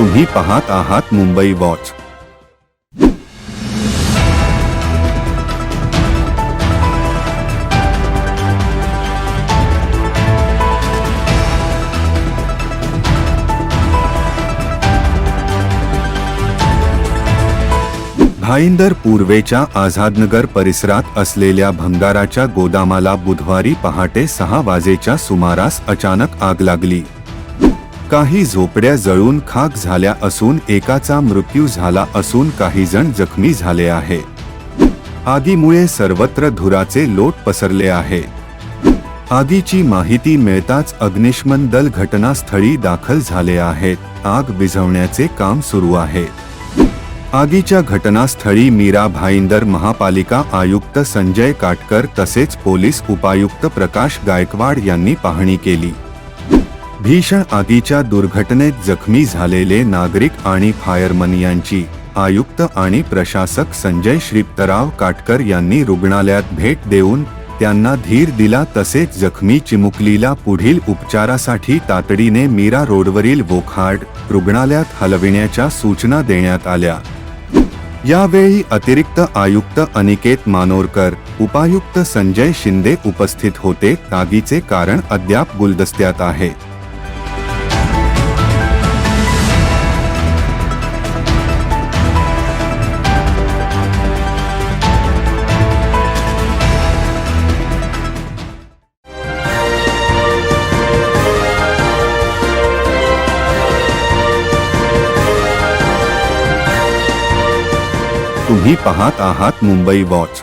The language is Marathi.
तुम्ही पाहत आहात मुंबई वॉच. भाईंदर पूर्वेच्या आझादनगर परिसरात असलेल्या भंगाराच्या गोदामाला बुधवारी पहाटे सहा वाजेच्या सुमारास अचानक आग लागली. काही झोपड्या जळून खाक झाल्या असून एकाचा मृत्यू झाला असून काही जण जखमी झाले आहे. आगीमुळे सर्वत्र धुराचे लोट पसरले आहे. आगीची माहिती मिळताच अग्निशमन दल घटनास्थळी दाखल झाले आहेत. आग विझवण्याचे काम सुरू आहे. आगीच्या घटनास्थळी मीरा भाईंदर महापालिका आयुक्त संजय काटकर तसेच पोलीस उपायुक्त प्रकाश गायकवाड यांनी पाहणी केली. भीषण आगीच्या दुर्घटनेत जखमी झालेले नागरिक आणि फायरमन यांची आयुक्त आणि प्रशासक संजय श्रीप्तराव काटकर यांनी रुग्णालयात भेट देऊन त्यांना धीर दिला तसेच जखमी चिमुकलीला पुढील उपचारासाठी तातडीने मीरा रोडवरील वोखार्ड रुग्णालयात हलविण्याच्या सूचना देण्यात आल्या. यावेळी अतिरिक्त आयुक्त अनिकेत मानोरकर उपायुक्त संजय शिंदे उपस्थित होते. आगीचे कारण अद्याप गुलदस्त्यात आहे. तुम्ही पाहत आहात मुंबई वॉच.